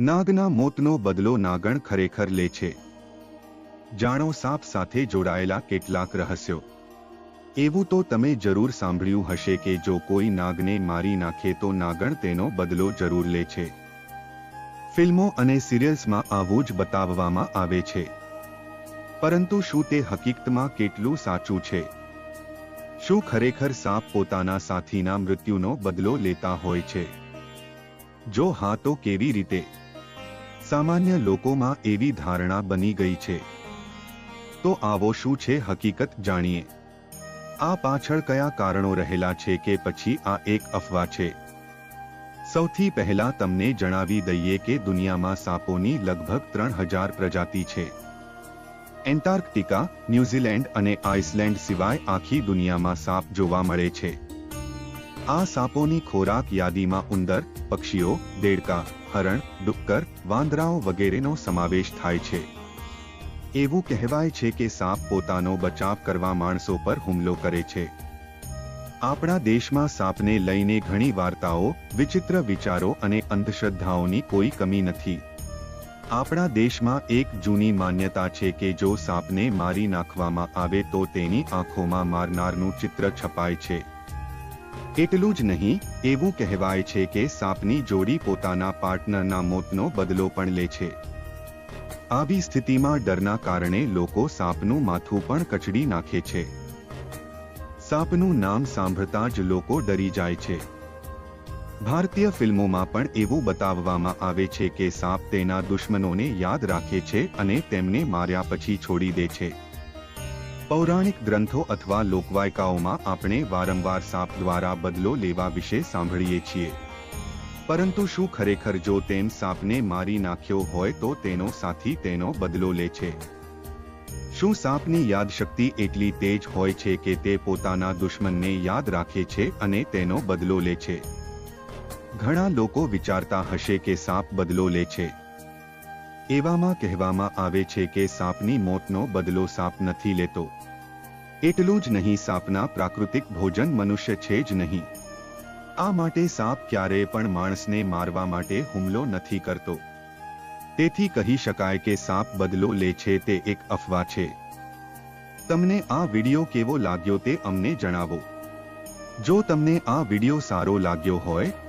નાગના મોતનો બદલો નાગણ ખરેખર લે છે. જાણો સાપ સાથે જોડાયેલા કેટલાક રહસ્યો. એવું તો તમે જરૂર સાંભળ્યું હશે કે જો કોઈ નાગને મારી નાખે તો નાગણ તેનો બદલો જરૂર લે છે. ફિલ્મો અને સિરિયલ્સમાં આવું જ બતાવવામાં આવે છે. પરંતુ શું તે હકીકતમાં કેટલું સાચું છે? શું ખરેખર સાપ પોતાના સાથીના મૃત્યુનો બદલો લેતા હોય છે? જો હા તો કેવી રીતે? સામાન્ય લોકોમાં એવી ધારણા બની ગઈ છે. તો આવો શું છે હકીકત જાણીએ. આ પાછળ કયા કારણો રહેલા છે કે પછી આ એક અફવા છે. સૌથી પહેલા તમને જણાવી દઈએ કે દુનિયામાં સાપોની લગભગ ત્રણ હજાર પ્રજાતિ છે. એન્ટાર્કટિકા, ન્યૂઝીલેન્ડ અને આઇસલેન્ડ સિવાય આખી દુનિયામાં સાપ જોવા મળે છે. આ સાપોની ખોરાક યાદીમાં ઉંદર, પક્ષીઓ, દેડકા, હરણ, ડુક્કર, વાંદરાઓ વગેરેનો સમાવેશ થાય છે. એવું કહેવાય છે કે સાપ પોતાનો બચાવ કરવા માણસો પર હુમલો કરે છે. આપણા દેશમાં સાપને લઈને ઘણી વાર્તાઓ, વિચિત્ર વિચારો અને અંધશ્રદ્ધાઓની કોઈ કમી નથી. આપણા દેશમાં એક જૂની માન્યતા છે કે જો સાપને મારી નાખવામાં આવે તો તેની આંખોમાં મારનારનું ચિત્ર છપાય છે. એટલું જ નહીં, એવું કહેવાય છે કે સાપની જોડી પોતાના પાર્ટનરના મોતનો બદલો પણ લે છે. આવી સ્થિતિમાં ડરના કારણે લોકો સાપનું માથું પણ કચડી નાખે છે. સાપનું નામ સાંભળતા જ લોકો ડરી જાય છે. ભારતીય ફિલ્મોમાં પણ એવું બતાવવામાં આવે છે કે સાપ તેના દુશ્મનોને યાદ રાખે છે અને તેમને માર્યા પછી છોડી દે છે. પૌરાણિક ગ્રંથો અથવા લોકવાયકાઓમાં આપણે વારંવાર સાપ દ્વારા બદલો લેવા વિશે સાંભળીએ છીએ. પરંતુ શું ખરેખર જો તેમ સાપને મારી નાખ્યો હોય તો તેનો સાથી તેનો બદલો લે છે? શું સાપની યાદશક્તિ એટલી તેજ હોય છે કે તે પોતાના દુશ્મનને યાદ રાખે છે અને તેનો બદલો લે છે? ઘણા લોકો વિચારતા હશે કે સાપ બદલો લે છે. એવામાં કહેવામાં આવે છે કે સાપની મોતનો બદલો સાપ નથી લેતો. એટલું જ નહીં, સાપના પ્રાકૃતિક ભોજન મનુષ્ય છે જ નહીં. આ માટે સાપ ક્યારેય પણ માણસને મારવા માટે હુમલો નથી કરતો. તેથી કહી શકાય કે સાપ બદલો લે છે તે એક અફવા છે. તમને આ વિડિયો કેવો લાગ્યો તે અમને જણાવો. જો તમને આ વિડિયો સારો લાગ્યો હોય